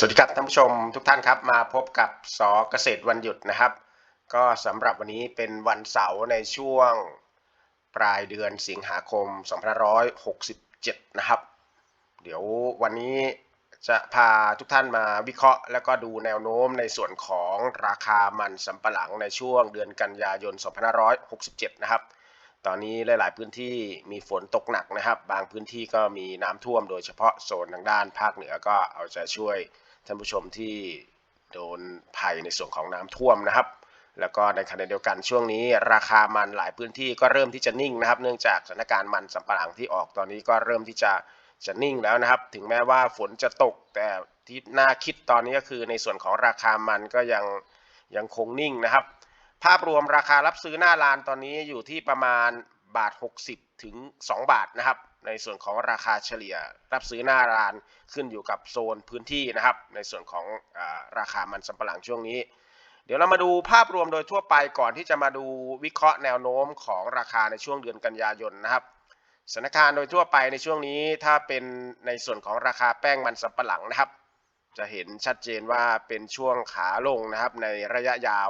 สวัสดีครับท่านผู้ชมทุกท่านครับมาพบกับสเกษตรวันหยุดนะครับ ก็สำหรับวันนี้เป็นวันเสาร์ในช่วงปลายเดือนสิงหาคม2567 นะครับ เดี๋ยววันนี้จะพาทุกท่านมาวิเคราะห์ แล้วก็ดูแนวโน้มในส่วนของราคามันสำปะหลังในช่วงเดือนกันยายน 2567 นะครับ ตอนนี้หลาย ๆ พื้นที่มีฝนตกหนักนะครับ บางพื้นที่ก็มีน้ำท่วมโดยเฉพาะโซนทางด้านภาคเหนือก็เอาใจช่วย ท่านผู้ชมที่โดนภัยในส่วนของน้ำท่วมนะครับ แล้วก็ในขณะเดียวกันช่วงนี้ ราคามันหลายพื้นที่ก็เริ่มที่จะนิ่งนะครับ เนื่องจากสถานการณ์มันสำปะหลังที่ออกตอนนี้ก็เริ่มที่จะจะนิ่งแล้วนะครับ ถึงแม้ว่าฝนจะตกแต่ที่น่าคิดตอนนี้ก็คือในส่วนของราคามันก็ยังยังคงนิ่งนะครับ ภาพรวมราคารับซื้อหน้าร้านตอนนี้อยู่ที่ประมาณ บาท 60 ถึง 2 บาทนะครับ ในส่วนของราคาเฉลี่ยรับซื้อหน้าร้านขึ้นอยู่กับโซนพื้นที่นะครับ ในส่วนของอราคามันสำปะหลังช่วงนี้ เดี๋ยวเรามาดูภาพรวมโดยทั่วไปก่อนที่จะมาดูวิเคราะห์แนวโน้มของราคาในช่วงเดือนกันยายนนะครับสถานการณ์โดยทั่วไปในช่วงนี้ถ้าเป็นในส่วนของราคาแป้งมันสำปะหลังนะครับ จะเห็นชัดเจนว่าเป็นช่วงขาลงนะครับในระยะยาว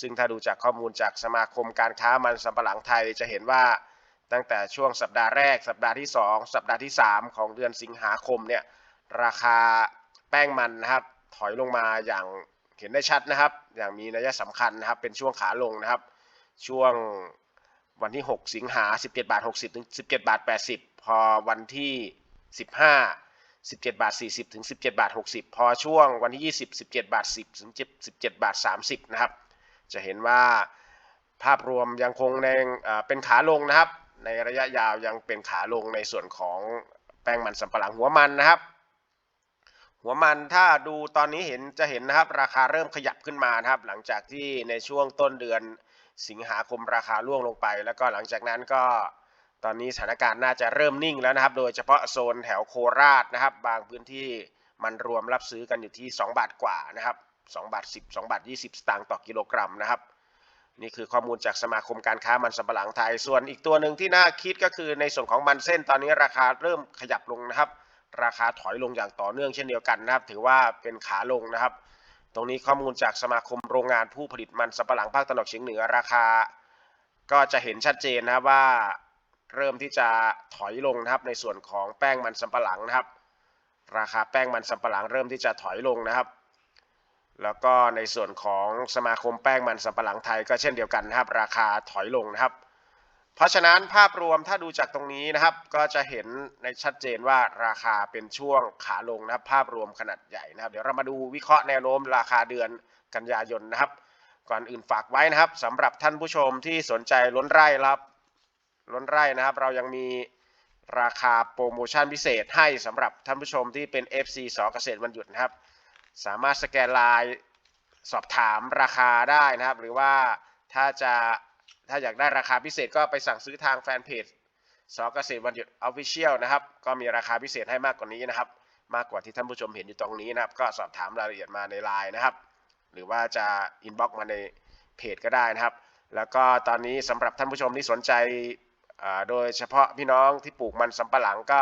ซึ่งถ้าดูจากข้อมูลจากสมาคมการค้ามันสำปะหลังไทยจะเห็นว่าตั้งแต่ช่วงสัปดาห์แรก สัปดาห์ที่ 2 สัปดาห์ที่ 3 ของเดือนสิงหาคมเนี่ยราคาแป้งมันนะครับถอยลงมาอย่างเห็นได้ชัดนะครับ อย่างมีนัยสำคัญนะครับ เป็นช่วงขาลงนะครับ ช่วงวันที่ 6 สิงหา 17 บาท 60 ถึง 17 บาท 80 พอวันที่ 15 17 บาท 40 ถึง 17 บาท 60 พอช่วงวันที่ 20 17 บาท 10 ถึง 17 บาท 30 นะครับ จะเห็นว่าภาพรวมยังคงในเป็นขาลงนะครับ ในระยะยาวยังเป็นขาลงในส่วนของแป้งมันสำปะหลังหัวมันนะครับ หัวมันถ้าดูตอนนี้เห็นจะเห็นนะครับ ราคาเริ่มขยับขึ้นมานะครับ หลังจากที่ในช่วงต้นเดือนสิงหาคมราคาร่วงลงไป แล้วก็หลังจากนั้นก็ตอนนี้สถานการณ์น่าจะเริ่มนิ่งแล้วนะครับ โดยเฉพาะโซนแถวโคราชนะครับ บางพื้นที่มันรวมรับซื้อกันอยู่ที่ 2 บาทกว่านะครับ 2บาท10 2บาท20 สตางค์ต่อกิโลกรัมนะครับ นี่คือข้อมูลจากสมาคมการค้ามันสำปะหลังไทย ส่วนอีกตัวหนึ่งที่น่าคิดก็คือในส่วนของมันเส้นตอนนี้ราคาเริ่มขยับลงนะครับ ราคาถอยลงอย่างต่อเนื่องเช่นเดียวกันนะครับ ถือว่าเป็นขาลงนะครับ ตรงนี้ข้อมูลจากสมาคมโรงงานผู้ผลิตมันสำปะหลังภาคตะวันออกเฉียงเหนือราคา ก็จะเห็นชัดเจนนะครับว่าเริ่มที่จะถอยลงนะครับในส่วนของแป้งมันสำปะหลังนะครับ ราคาแป้งมันสำปะหลังเริ่มที่จะถอยลงนะครับ แล้วก็ในส่วนของสมาคมแป้งมันสำปะหลังไทยก็เช่นเดียวกันนะครับ ราคาถอยลงนะครับ เพราะฉะนั้นภาพรวมถ้าดูจากตรงนี้นะครับ ก็จะเห็นในชัดเจนว่าราคาเป็นช่วงขาลงนะครับ ภาพรวมขนาดใหญ่นะครับ เดี๋ยวเรามาดูวิเคราะห์แนวโน้มราคาเดือนกันยายนนะครับ ก่อนอื่นฝากไว้นะครับสำหรับท่านผู้ชมที่สนใจล้นไร่รับล้นไร่นะครับ เรายังมีราคาโปรโมชั่นพิเศษให้สำหรับท่านผู้ชมที่เป็น FC สอเกษตรวันหยุดนะครับ สามารถสแกนไลน์สอบถามราคาได้นะครับ หรือว่าถ้าจะถ้าอยากได้ราคาพิเศษก็ไปสั่งซื้อทางแฟนเพจสอเกษตรวันหยุด Official นะครับ ก็มีราคาพิเศษให้มากกว่านี้นะครับ มากกว่าที่ท่านผู้ชมเห็นอยู่ตรงนี้นะครับ ก็สอบถามรายละเอียดมาในไลน์นะครับ หรือว่าจะอินบ็อกมาในเพจก็ได้นะครับ แล้วก็ตอนนี้สำหรับท่านผู้ชมที่สนใจ โดยเฉพาะพี่น้องที่ปลูกมันสำปะหลังก็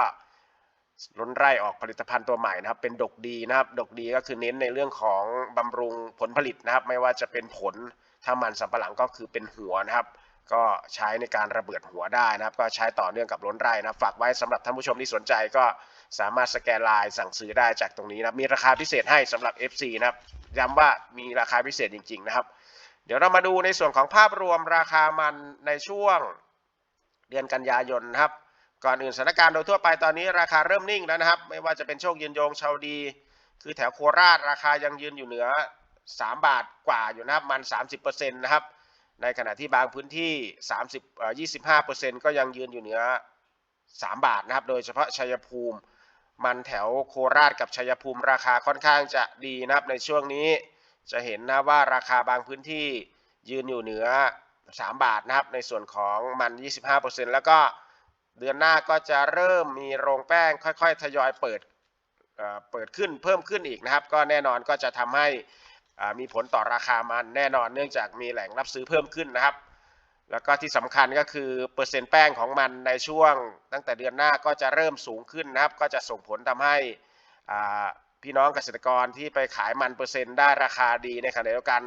ล้นไร่ออกผลิตภัณฑ์ตัวใหม่นะครับเป็นดกดีนะครับดกดีก็คือเน้นในเรื่องของบำรุงผลผลิตนะครับ ไม่ว่าจะเป็นผลถ้ามันสำปะหลังก็คือเป็นหัวนะครับ ก็ใช้ในการระเบิดหัวได้นะครับ ก็ใช้ต่อเนื่องกับล้นไร่นะครับฝากไว้สำหรับท่านผู้ชมที่สนใจก็สามารถสแกนไลน์สั่งซื้อได้จากตรงนี้นะมีราคาพิเศษให้สำหรับ FC นะครับย้ำว่ามีราคาพิเศษจริง ๆ นะครับ เดี๋ยวเรามาดูในส่วนของภาพรวมราคามันในช่วงเดือนกันยายนนะครับ ก่อนอื่นสถานการณ์โดยทั่วไปตอนนี้ราคาเริ่มนิ่งแล้วนะครับ ไม่ว่าจะเป็นโชคยืนยงชาวดี คือแถวโคราชราคายังยืนอยู่เหนือ 3 บาทกว่าอยู่นะครับมัน30%นะครับในขณะที่บางพื้นที่ 30เอ่อ25%ก็ยังยืนอยู่เหนือ 3 บาทนะครับ โดยเฉพาะชัยภูมิ มันแถวโคราชกับชัยภูมิราคาค่อนข้างจะดีนะครับในช่วงนี้จะเห็นนะว่าราคาบางพื้นที่ยืนอยู่เหนือ 3 บาทนะครับ ในส่วนของมัน 25%แล้วก็ เดือนหน้าก็จะเริ่มมีโรงแป้งค่อยๆ ทยอยเปิดเปิดขึ้นเพิ่มขึ้นอีกนะครับ ก็แน่นอนก็จะทำให้มีผลต่อราคามันแน่นอนเนื่องจากมีแหล่งรับซื้อเพิ่มขึ้นนะครับ แล้วก็ที่สำคัญก็คือเปอร์เซ็นต์แป้งของมันในช่วง ตั้งแต่เดือนหน้าก็จะเริ่มสูงขึ้นนะครับ ก็จะส่งผลทำให้พี่น้องเกษตรกรที่ไปขายมันเปอร์เซ็นต์ได้ราคาดีในขณะเดียวกัน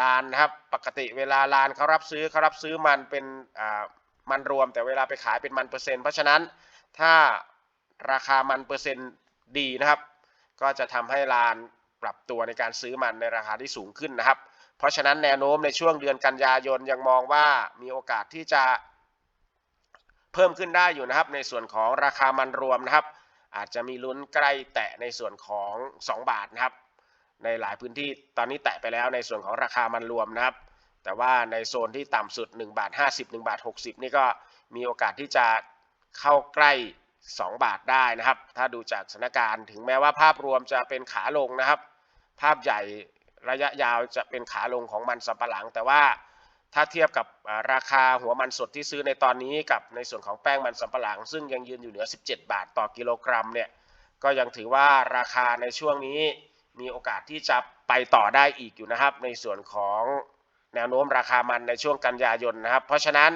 ลานนะครับปกติเวลาลานเขารับซื้อเขารับซื้อมันเป็น มันรวม แต่เวลาไปขายเป็นมันเปอร์เซ็นต์ เพราะฉะนั้นถ้าราคามันเปอร์เซ็นต์ดีนะครับ ก็จะทำให้ลานปรับตัวในการซื้อมันในราคาที่สูงขึ้นนะครับ เพราะฉะนั้นแนวโน้มในช่วงเดือนกันยายนยังมองว่ามีโอกาสที่จะเพิ่มขึ้นได้อยู่นะครับ ในส่วนของราคามันรวมนะครับ อาจจะมีลุ้นใกล้แตะในส่วนของ 2 บาทนะครับ ในหลายพื้นที่ตอนนี้แตะไปแล้วในส่วนของราคามันรวมนะครับ แต่ว่าในโซนที่ต่ำสุด1บาท50 1บาท60 นี่ก็มีโอกาสที่จะเข้าใกล้ 2 บาทได้นะครับ ถ้าดูจากสถานการณ์ถึงแม้ว่าภาพรวมจะเป็นขาลงนะครับ ภาพใหญ่ระยะยาวจะเป็นขาลงของมันสำปหลัง แต่ว่าถ้าเทียบกับราคาหัวมันสดที่ซื้อในตอนนี้กับในส่วนของแป้งมันสำปะหลัง ซึ่งยังยืนอยู่เหนือ 17 บาทต่อกิโลกรัมเนี่ยก็ยังถือว่าราคาในช่วงนี้มีโอกาสที่จะไปต่อได้อีกอยู่นะครับ ในส่วนของ แนวโน้มราคามันในช่วงกันยายนนะครับ เพราะฉะนั้น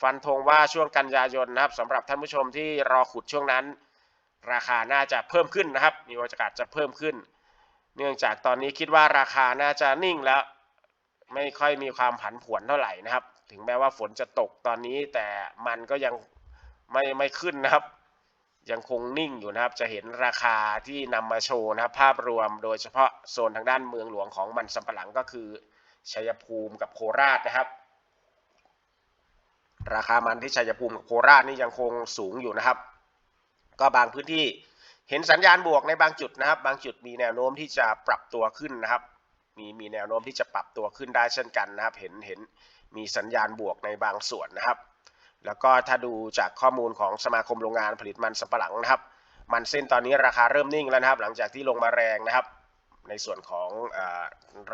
ฟันธงว่าช่วงกันยายนนะครับสำหรับท่านผู้ชมที่รอขุดช่วงนั้น ราคาน่าจะเพิ่มขึ้นนะครับ มีโอกาสจะเพิ่มขึ้น เนื่องจากตอนนี้คิดว่าราคาน่าจะนิ่งแล้ว ไม่ค่อยมีความผันผวนเท่าไหร่นะครับ ถึงแม้ว่าฝนจะตกตอนนี้แต่มันก็ยังไม่ไม่ขึ้นนะครับ ยังคงนิ่งอยู่นะครับ จะเห็นราคาที่นำมาโชว์นะครับ ภาพรวมโดยเฉพาะโซนทางด้านเมืองหลวงของมันสำปะหลังก็คือ ชัยภูมิกับโคราชนะครับ ราคามันที่ชัยภูมิกับโคราชนี่ยังคงสูงอยู่นะครับ ก็บางพื้นที่เห็นสัญญาณบวกในบางจุดนะครับ บางจุดมีแนวโน้มที่จะปรับตัวขึ้นนะครับ มีมีแนวโน้มที่จะปรับตัวขึ้นได้เช่นกันนะครับ เห็นเห็นมีสัญญาณบวกในบางส่วนนะครับ แล้วก็ถ้าดูจากข้อมูลของสมาคมโรงงานผลิตมันสำปะหลังนะครับ มันเส้นตอนนี้ราคาเริ่มนิ่งแล้วนะครับ หลังจากที่ลงมาแรงนะครับ ในส่วนของอ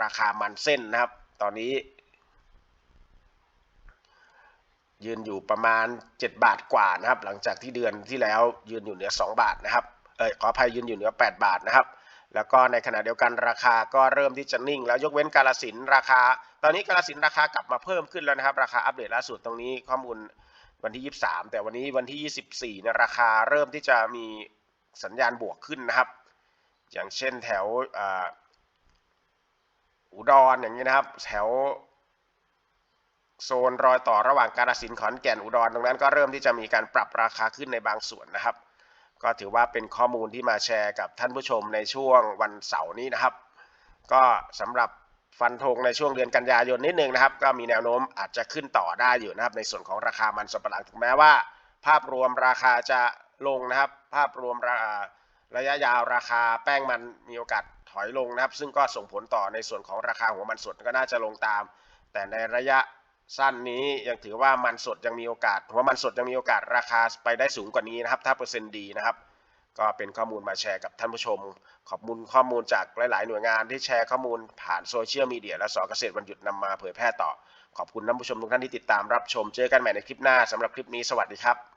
ราคามันเส้นนะครับ ตอนนี้ ยืนอยู่ประมาณ 7 บาทกว่านะครับ หลังจากที่เดือนที่แล้วยืนอยู่เหนือ 2 บาทนะครับเออขออภัยยืนอยู่เหนือ 8 บาทนะครับ แล้วก็ในขณะเดียวกันราคาก็เริ่มที่จะนิ่ง แล้วยกเว้นกาลสินราคา ตอนนี้กาลสินราคากลับมาเพิ่มขึ้นแล้วนะครับ ราคาอัปเดตล่าสุดตรงนี้ข้อมูลวันที่ 23 แต่วันนี้วันที่ 24นี่ยราคาเริ่มที่จะมีสัญญาณบวกขึ้นนะครับ อย่างเช่นแถวอุดรอย่างนี้นะครับ แถวโซนรอยต่อระหว่างกาฬสินธุ์ขอนแก่นอุดรตรงนั้นก็เริ่มที่จะมีการปรับราคาขึ้นในบางส่วนนะครับ ก็ถือว่าเป็นข้อมูลที่มาแชร์กับท่านผู้ชมในช่วงวันเสาร์นี้นะครับ ก็สำหรับฟันธงในช่วงเดือนกันยายนนิดนึงนะครับ ก็มีแนวโน้มอาจจะขึ้นต่อได้อยู่นะครับ ในส่วนของราคามันสำปะหลังถึงแม้ว่า ภาพรวมราคาจะลงนะครับ ภาพรวมรา ระยะยาวราคาแป้งมันมีโอกาสถอยลงนะครับ ซึ่งก็ส่งผลต่อในส่วนของราคาหัวมันสดก็น่าจะลงตาม แต่ในระยะสั้นนี้ยังถือว่ามันสดยังมีโอกาสหัวมันสดยังมีโอกาสราคาไปได้สูงกว่านี้นะครับ ถ้าเปอร์เซ็นต์ดีนะครับ ก็เป็นข้อมูลมาแชร์กับท่านผู้ชม ขอบคุณข้อมูลจากหลาย ๆ หน่วยงานที่แชร์ข้อมูลผ่านโซเชียลมีเดียและสอเกษตรวันหยุดนำมาเผยแพร่ต่อ ขอบคุณท่านผู้ชมทุกท่านที่ติดตามรับชม เจอกันใหม่ในคลิปหน้าสำหรับคลิปนี้สวัสดีครับ